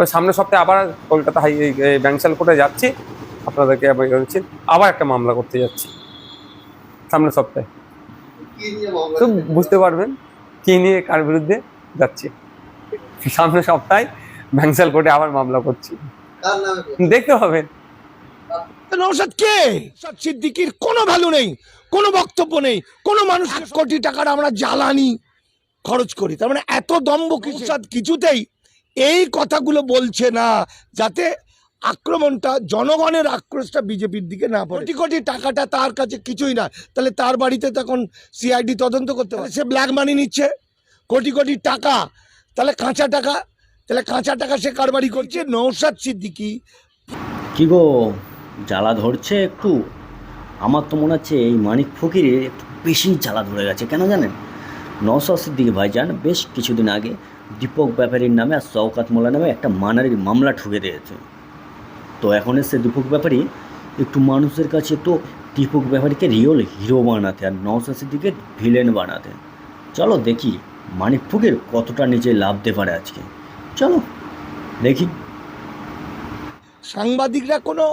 তবে সামনের সপ্তাহে আবার কলকাতা হাই ব্যাংশাল কোর্টে যাচ্ছি। আপনাদেরকে আমি বলছি আবার একটা মামলা করতে যাচ্ছি। সামনের সপ্তাহে। কি তো বুঝতে পারবেন কি নিয়ে কার বিরুদ্ধে যাচ্ছি। সামনের সপ্তাহে ব্যাংশাল কোর্টে আবার মামলা করছি। কার দেখতে হবে। নৌসাদ কে? সিদ্দিকির কোনো ভ্যালু নেই কোনো বক্তব্য নেই কোনো মানুষ কোটি টাকার আমরা জ্বালানি খরচ করি। তার মানে এত দম্ভ কিছুতেই এই কথাগুলো বলছে না যাতে আক্রমণটা জনগণের আক্রোশটা বিজেপির দিকে না পড়ে। কোটি কোটি টাকাটা তার কাছে কিছুই না। তাহলে তার বাড়িতে তখন সিআইডি তদন্ত করতে পারে সে ব্ল্যাক মানি নিচ্ছে। কোটি কোটি টাকা। তাহলে কাঁচা টাকা। তাহলে কাঁচা টাকা সে কারবারি করছে? নৌসাদ সিদ্দিকি। কি গো জ্বালা ধরছে একটু? আমার তো মনে হচ্ছে এই মানিক ফকিরের একটু বেশি জ্বালা ধরে গেছে কেন জানেন? নওসাদ সিদ্দিকি ভাইজান বেশ কিছুদিন আগে দীপক ব্যাপারীর নামে আর শওকাত মোল্লা নামে একটা মানারির মামলা ঠুকে দিয়েছে। তো এখন এসে দীপক ব্যাপারী একটু মানুষের কাছে একটু দীপক ব্যাপারীকে রিয়েল হিরো বানাতে আর নওসাদ সিদ্দিকে ভিলেন বানাতে। চলো দেখি মানিক ফকির কতটা নিজে লাভ দিতে পারে আজকে। চলো, দেখি। সাংবাদিকরা কোনো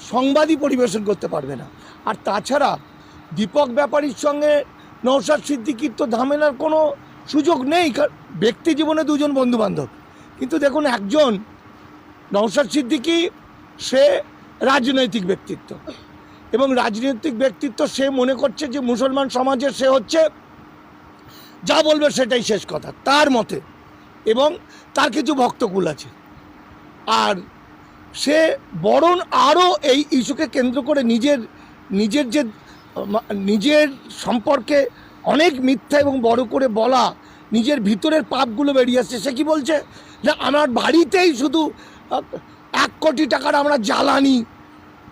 সংবাদই পরিবেশন করতে পারবে না। আর তাছাড়া দীপক ব্যাপারীর সঙ্গে নৌসাদ সিদ্দিকির তো ঝামেলার কোনো সুযোগ নেই ব্যক্তি জীবনে দুজন বন্ধু বান্ধব কিন্তু দেখুন, একজন নৌসাদ সিদ্দিকি, সে রাজনৈতিক ব্যক্তিত্ব। এবং রাজনৈতিক ব্যক্তিত্ব সে মনে করছে যে মুসলমান সমাজের সে হচ্ছে যা বলবে সেটাই শেষ কথা, তার মতে। এবং তার কিছু ভক্তকুল আছে। আর সে বরং আরও এই ইস্যুকে কেন্দ্র করে নিজের নিজের যে নিজের সম্পর্কে অনেক মিথ্যা এবং বড় করে বলা নিজের ভিতরের পাপগুলো বেরিয়ে আসছে। সে কি বলছে? না আমার বাড়িতেই শুধু এক কোটি টাকার আমরা জ্বালানি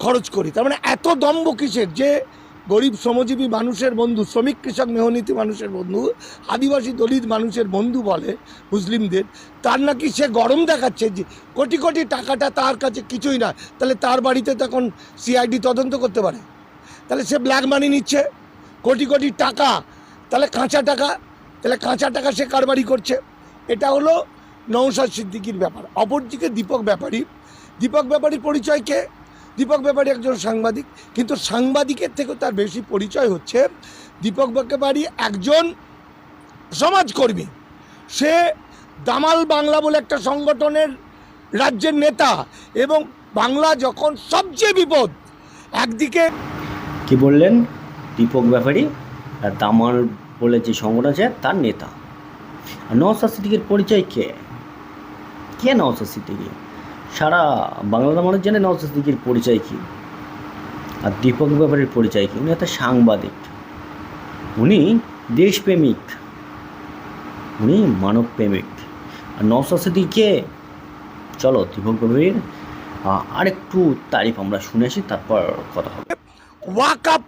খরচ করি। তার মানে এত দম্ভ কিসের? যে গরিব শ্রমজীবী মানুষের বন্ধু, শ্রমিক, কৃষক, মেহনীতি মানুষের বন্ধু, আদিবাসী দলিত মানুষের বন্ধু বলে মুসলিমদের, তার নাকি সে গরম দেখাচ্ছে যে কোটি কোটি টাকাটা তার কাছে কিছুই না। তাহলে তার বাড়িতে তখন সিআইডি তদন্ত করতে পারে। তাহলে সে ব্ল্যাক মানি নিচ্ছে। কোটি কোটি টাকা তাহলে কাঁচা টাকা, তাহলে কাঁচা টাকা সে কারবারি করছে। এটা হলো নৌসাদ সিদ্দিকির ব্যাপার। অপরদিকে দীপক ব্যাপারী। দীপক ব্যাপারীর পরিচয় কে? দীপক ব্যাপারী একজন সাংবাদিক। কিন্তু সাংবাদিকের থেকেও তার বেশি পরিচয় হচ্ছে দীপক ব্যাপারী একজন সমাজকর্মী। সে দামাল বাংলা বলে একটা সংগঠনের রাজ্যের নেতা এবং বাংলা যখন সবচেয়ে বিপদ, একদিকে কি বললেন দীপক ব্যাপারী? দামাল বলে যে সংগঠন আছে, তার নেতা। নওসাদ সিদ্দিকের পরিচয় কে? কে নওসাদ সিদ্দিকি? সারা বাংলা মানুষ জানে নওসাদ সিদ্দিকির পরিচয় কী। আর দীপক ব্যাপারীর পরিচয় কী। উনি একটা সাংবাদিক। উনি দেশপ্রেমিক। উনি মানব প্রেমিক আর নওসাদ সিদ্দিকি কে? চলো দীপক ব্যাপারীর আরেকটু তারিফ আমরা শুনে আসি, তারপর কথা হবে। ওয়াকআপ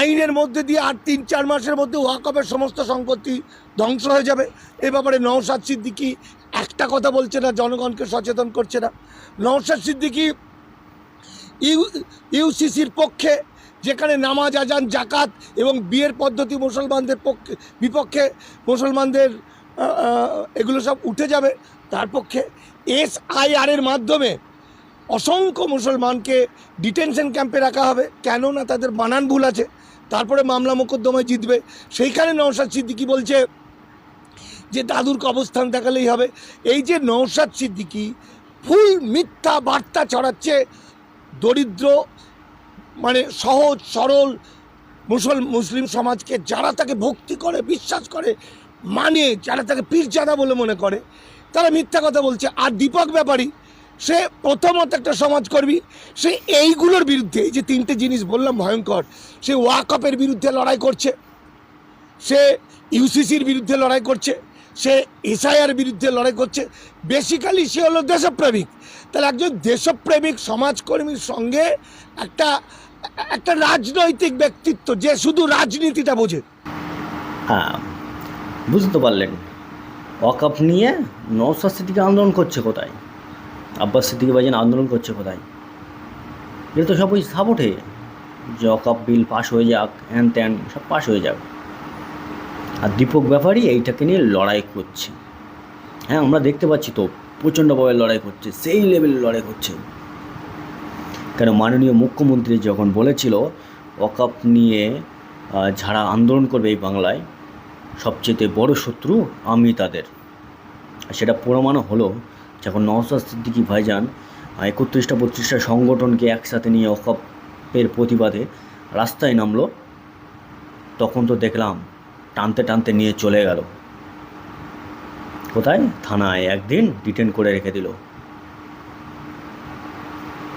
আইনের মধ্যে দিয়ে আর তিন, চার মাসের মধ্যে ওয়াকআপের সমস্ত সম্পত্তি ধ্বংস হয়ে যাবে। এ ব্যাপারে নওশাদ সিদ্দিকি একটা কথা বলছে না, জনগণকে সচেতন করছে না। নওশাদ সিদ্দিকি ইউ ইউসিসির পক্ষে যেখানে নামাজ, আজান, জাকাত এবং বিয়ের পদ্ধতি মুসলমানদের পক্ষে, বিপক্ষে মুসলমানদের এগুলো সব উঠে যাবে। তার পক্ষে এসআইআরের মাধ্যমে অসংখ্য মুসলমানকে ডিটেনশন ক্যাম্পে রাখা হবে। কেননা তাদের বানান ভুল আছে। তারপরে মামলা মোকদ্দমায় জিতবে। সেইখানে নওশাদ সিদ্দিকি বলছে যে, দাদুর অবস্থান দেখালেই হবে। এই যে নওশাদ সিদ্দিকি ফুল মিথ্যা বার্তা ছড়াচ্ছে, দরিদ্র মানে সহজ, সরল মুসল, মুসলিম সমাজকে, যারা তাকে ভক্তি করে, বিশ্বাস করে মানে যারা তাকে পীরজাদা বলে মনে করে, তারা মিথ্যা কথা বলছে। আর দীপক ব্যাপারী সে প্রথমত একটা সমাজকর্মী, সে এইগুলোর বিরুদ্ধে, এই যে তিনটে জিনিস বললাম ভয়ঙ্কর, সে ওয়াকআপের বিরুদ্ধে লড়াই করছে, সে ইউসিসির বিরুদ্ধে লড়াই করছে, সে এসআইআর বিরুদ্ধে লড়াই করছে, বেসিক্যালি সে হলো দেশপ্রেমিক। তাহলে একজন দেশপ্রেমিক সমাজকর্মীর সঙ্গে একটা একটা রাজনৈতিক ব্যক্তিত্ব, যে শুধু রাজনীতিটা বোঝে। হ্যাঁ বুঝতে পারলেন। ওয়াকআপ নিয়ে সিদ্দিকি আন্দোলন করছে কোথায়? আব্বাস সিদ্দিকি বাজান আন্দোলন করছে কোথায়? এটা তো সব ওই সাপোর্টে। যে ওয়াকআপ বিল পাশ হয়ে যাক, হ্যান ত্যান সব পাশ হয়ে যাক। আর দীপক ব্যাপারী এইটাকে নিয়ে লড়াই করছে। হ্যাঁ আমরা দেখতে পাচ্ছি তো প্রচণ্ডভাবে লড়াই করছে, সেই লেভেলে লড়াই করছে। কেন মাননীয় মুখ্যমন্ত্রী যখন বলেছিল ওয়াকাপ নিয়ে যারা আন্দোলন করবে এই বাংলায়, সবচেয়ে বড় শত্রু আমি তাদের। সেটা প্রমাণও হলো যখন নওসাদ সিদ্দিকি ভাইজান একত্রিশটা বত্রিশটা সংগঠনকে একসাথে নিয়ে ওয়াকাপের প্রতিবাদে রাস্তায় নামলো। তখন তো দেখলাম টানতে টানতে নিয়ে চলে গেল। কোথায়? থানায় একদিন ডিটেন করে রেখে দিল।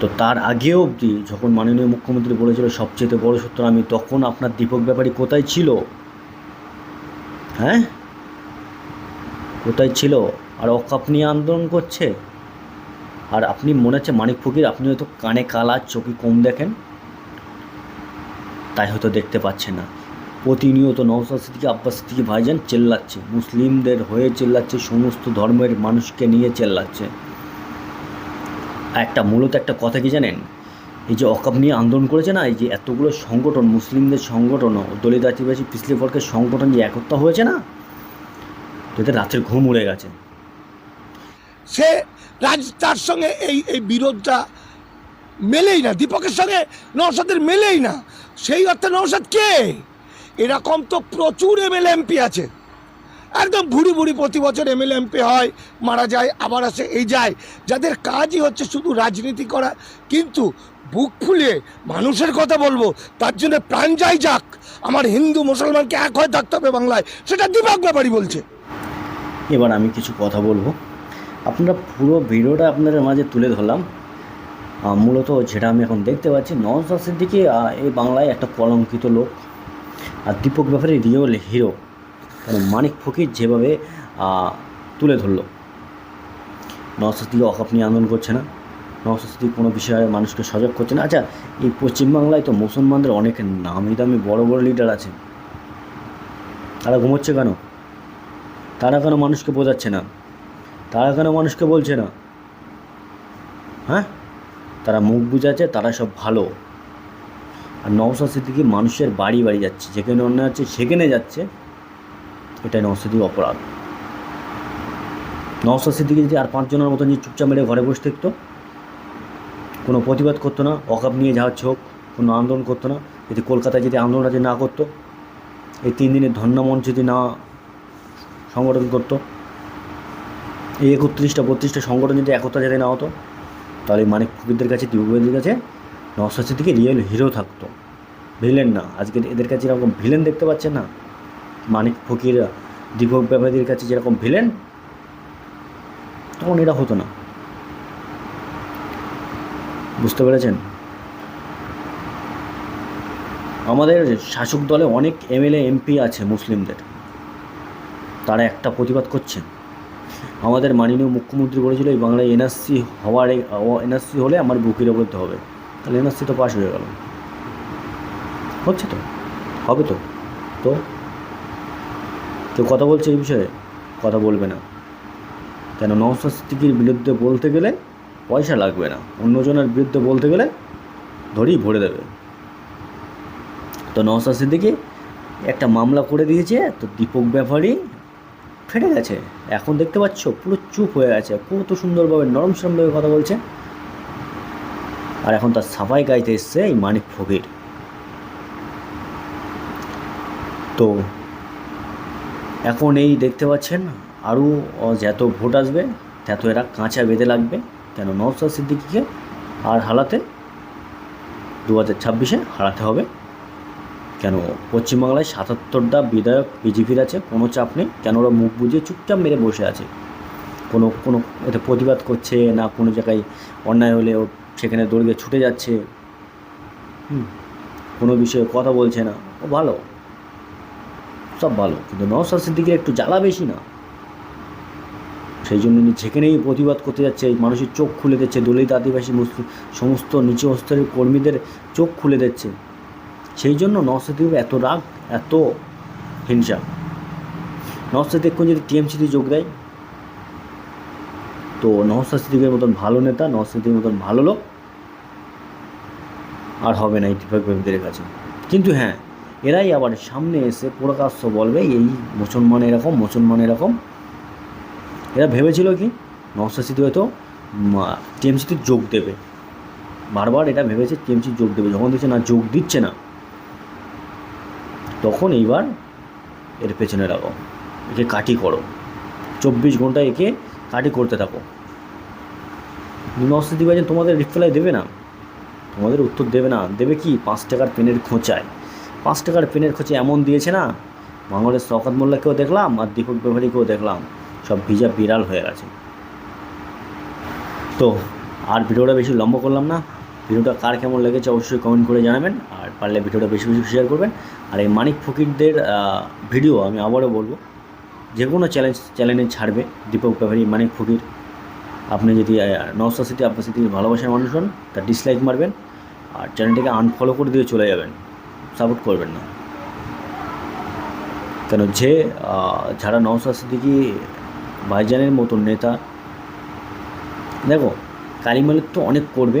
তো তার আগে অবধি যখন মাননীয় মুখ্যমন্ত্রী বলেছিল সবচেয়ে বড় সূত্র আমি তখন আপনার দীপক ব্যাপারী কোথায় ছিল? হ্যাঁ? কোথায় ছিল? আর অকাপ নিয়ে আন্দোলন করছে? আর আপনি মনে হচ্ছে মানিক ফকির, আপনি হয়তো কানে কালা চোখে কম দেখেন? তাই হয়তো দেখতে পাচ্ছে না। প্রতিনিয়ত নওসাদ সিদ্দিকি, আব্বাস সিদ্দিকি ভাইজান চেল্লাচ্ছে। মুসলিমদের হয়ে চেল্লাচ্ছে, সমস্ত ধর্মের মানুষকে নিয়ে চেল্লাচ্ছে। একটা মূলত একটা কথা কি জানেন? এই যে অকাপ নিয়ে আন্দোলন করেছে না, এই যে এতগুলো সংগঠন, মুসলিমদের সংগঠন, দলিত আদিবাসী পিছলি বর্গের সংগঠন যে একত্র হয়েছে না তোদের রাতের ঘুম উড়ে গেছে। সে রাজ তার সঙ্গে এই এই বিরোধটা মেলেই না, দীপকের সঙ্গে নৌসাদের মেলেই না। সেই অর্থে নৌসাদ কে? এরকম তো প্রচুর এমএলএ এমপি আছে। একদম ভুড়ি ভুড়ি প্রতি বছর এমএলএ এমপি হয়, মারা যায়, আবার আসে, এই যায়। যাদের কাজই হচ্ছে শুধু রাজনীতি করা, কিন্তু বুক ফুলিয়ে মানুষের কথা বলব, তার জন্য প্রাণ যাই যাক। আমার হিন্দু মুসলমানকে এক হয়ে থাকতে হবে বাংলায়, সেটা দীপক ব্যাপারই বলছে। এবার আমি কিছু কথা বলব। আপনারা পুরো ভিডিওটা আপনাদের মাঝে তুলে ধরলাম। মূলত যেটা আমি এখন দেখতে পাচ্ছি নওয়াজ আহ, এই বাংলায় একটা কলঙ্কিত লোক। আর দীপক ব্যাপারে রিয়েল হিরো। কারণ মানিক ফকির যেভাবে তুলে ধরলো। নওয়াজ অকাপ নিয়ে আন্দোলন করছে না। সিদ্দিকি কোনো বিষয়ে মানুষকে সজাগ করছে না। আচ্ছা এই পশ্চিমবাংলায় তো মুসলমানদের অনেক নামি দামি বড় বড় লিডার আছে। তারা ঘুমোচ্ছে কেন? তারা কেন মানুষকে বোঝাচ্ছে না? তারা কেন মানুষকে বলছে না। হ্যাঁ? তারা মুখ বুঝাচ্ছে, তারা সব ভালো। আর নওসাদ সিদ্দিকি মানুষের বাড়ি বাড়ি যাচ্ছে, যেখানে অন্য আছে সেখানে যাচ্ছে। এটাই নওসাদ সিদ্দিকি অপরাধ। নওসাদ সিদ্দিকি যদি আর পাঁচজনের মতন যে চুপচাপ মেরে ঘরে বসে থাকতো, কোনো প্রতিবাদ করতো না অকাপ নিয়ে যাওয়ার হোক, কোনো আন্দোলন করতো না, যদি কলকাতায় যদি আন্দোলনটা যদি না করতো, এই তিন দিনের ধন্যমঞ্চ যদি না সংগঠন করতো এই একত্রিশটা, বত্রিশটা সংগঠন যদি একতা যাতে না হতো, তাহলে মানিক ফকিরদের কাছে দিবুদের কাছে নশাশি থেকে রিয়েল হিরো থাকতো। ভিলেন না। আজকে এদের কাছে এরকম ভিলেন দেখতে পাচ্ছেন না? মানিক ফকির, দীপক ব্যাপারীদের কাছে যেরকম ভিলেন তখন এটা হতো না। বুঝতে পেরেছেন? আমাদের শাসক দলে অনেক এমএলএ এমপি আছে মুসলিমদের। তারা একটা প্রতিবাদ করছেন। আমাদের মাননীয় মুখ্যমন্ত্রী বলেছিল এই বাংলায় এনআরসি হওয়ার এনআরসি হলে আমার বুকির অবৈধ হবে। তাহলে এনআরসি তো পাস হয়ে গেল। হচ্ছে তো, হবে তো। তো? কেউ কথা বলছে এই বিষয়ে? কথা বলবে না। কেন সিদ্দিকির বিরুদ্ধে বলতে গেলে পয়সা লাগবে না। অন্যজনের বিরুদ্ধে বলতে গেলে ধরেই ভরে দেবে। তো নওসাদ সিদ্দিকি একটা মামলা করে দিয়েছে, তো দীপক ব্যাপারী ফেটে গেছে। এখন দেখতে পাচ্ছ পুরো চুপ হয়ে গেছে। কত সুন্দরভাবে, নরম সরমভাবে কথা বলছে। আর এখন তার সাফাই গাইতে এসছে এই মানিক ফকির। তো এখন এই দেখতে পাচ্ছেন, আরও যত ভোট আসবে, তত এরা কাঁচা বেঁধে লাগবে। কেন নওসাদ সিদ্দিকিকে আর হালাতে দু হাজার ছাব্বিশে হারাতে হবে। কেন? পশ্চিমবাংলায় সাতাত্তরটা বিধায়ক বিজেপির আছে, কোনো চাপ নেই। কেন ওরা মুখ বুঝিয়ে চুপচাপ মেরে বসে আছে? কোনো কোনো এতে প্রতিবাদ করছে না কোনো জায়গায় অন্যায় হলে ও সেখানে দৌড়ে ছুটে যাচ্ছে? হুম, কোনো বিষয়ে কথা বলছে না। ও ভালো। সব ভালো। কিন্তু নওসাদ সিদ্দিকের একটু জ্বালা বেশি না? সেই জন্য যেখানেই প্রতিবাদ করতে যাচ্ছে মানুষের চোখ খুলে দিচ্ছে, দলিত আদিবাসী মুসলিম সমস্ত নিচু স্তরের কর্মীদের চোখ খুলে দিচ্ছে। সেই জন্য নওসাদির এত রাগ, এত হিংসা। নওসাদ এখন যদি টিএমসিতে যোগ দেয়, তো নওসাদ সিদ্দিকের মতন ভালো নেতা নওসাদ সিদ্দিকের মতন ভালো লোক আর হবে না দীপক ব্যাপারীদের কাছে। কিন্তু হ্যাঁ এরাই আবার সামনে এসে প্রকাশ্য বলবে, এই মুসলমান এরকম মুসলমান এরকম। এরা ভেবেছিল কি নওসাদ হয়তো টিএমসিতে যোগ দেবে। বারবার এটা ভেবেছে, টিএমসি যোগ দেবে। যখন দেখছে না, যোগ দিচ্ছে না। তখন এইবার এর পেছনে লাগো। একে কাটি করো। চব্বিশ ঘণ্টা একে কাটি করতে থাকো। সিদ্দিকি ভাইজান তোমাদের রিপ্লাই দেবে না। তোমাদের উত্তর দেবে না। দেবে কি? পাঁচ টাকার পেনের খোঁচায়। পাঁচ টাকার পেনের খোঁচে এমন দিয়েছে না? বাঙালের শওকত মোল্লাকেও দেখলাম আর দীপক ব্যবহারীকেও দেখলাম। সব ভিজা বিড়াল হয়ে গেছে। তো আর ভিডিওটা বেশি লম্বা করলাম না। ভিডিওটা কার কেমন লেগেছে অবশ্যই কমেন্ট করে জানাবেন। পারলে ভিডিওটা বেশি বেশি শেয়ার করবেন। আর এই মানিক ফকিরদের ভিডিও আমি আবারও বলব, যে কোনো চ্যালেঞ্জ চ্যানেলে ছাড়বে দীপক ব্যবহারী মানিক ফকির। আপনি যদি নওসা সিটি আপনার সিটির ভালোবাসার মানুষ হন তা ডিসলাইক মারবেন, আর চ্যানেলটিকে আনফলো করে দিয়ে চলে যাবেন। সাপোর্ট করবেন না। কেন যে যারা নওসা সিদ্দিকি ভাইজানের মতন নেতা, দেখো, কালিমালিক তো অনেক করবে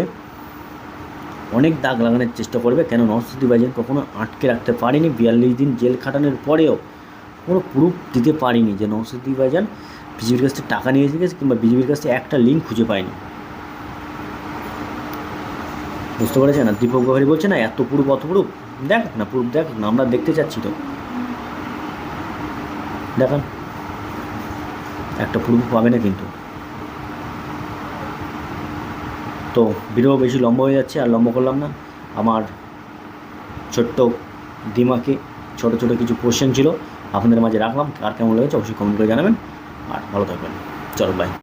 অনেক দাগ লাগানোর চেষ্টা করবে কেন নওসাদ ভাইজান কখনো আটকে রাখতে পারেনি। বিয়াল্লিশ দিন জেল খাটানোর পরেও কোনো প্রুফ দিতে পারিনি যে নওসাদ ভাইজান বিজেপির কাছ থেকে টাকা নিয়ে গেছে কিংবা বিজেপির কাছ থেকে একটা লিঙ্ক খুঁজে পায়নি। বুঝতে পেরেছেন? না দীপক ব্যবহারী বলছে না, এত প্রুফ অত প্রুফ দেখ না প্রুফ দেখ না, আমরা দেখতে চাচ্ছি তো। দেখান। একটা প্রুফ পাবে না কিন্তু। তো ভিডিও বেশি লম্বা হয়ে যাচ্ছে, আর লম্বা করলাম না। আমার ছোট্ট দিমাকে ছোট ছোট কিছু কোশ্চেন ছিল, আপনাদের মাঝে রাখলাম, আর কেমন লেগেছে অবশ্যই কমেন্ট করে জানাবেন, আর ভালো থাকবেন। চলো বাই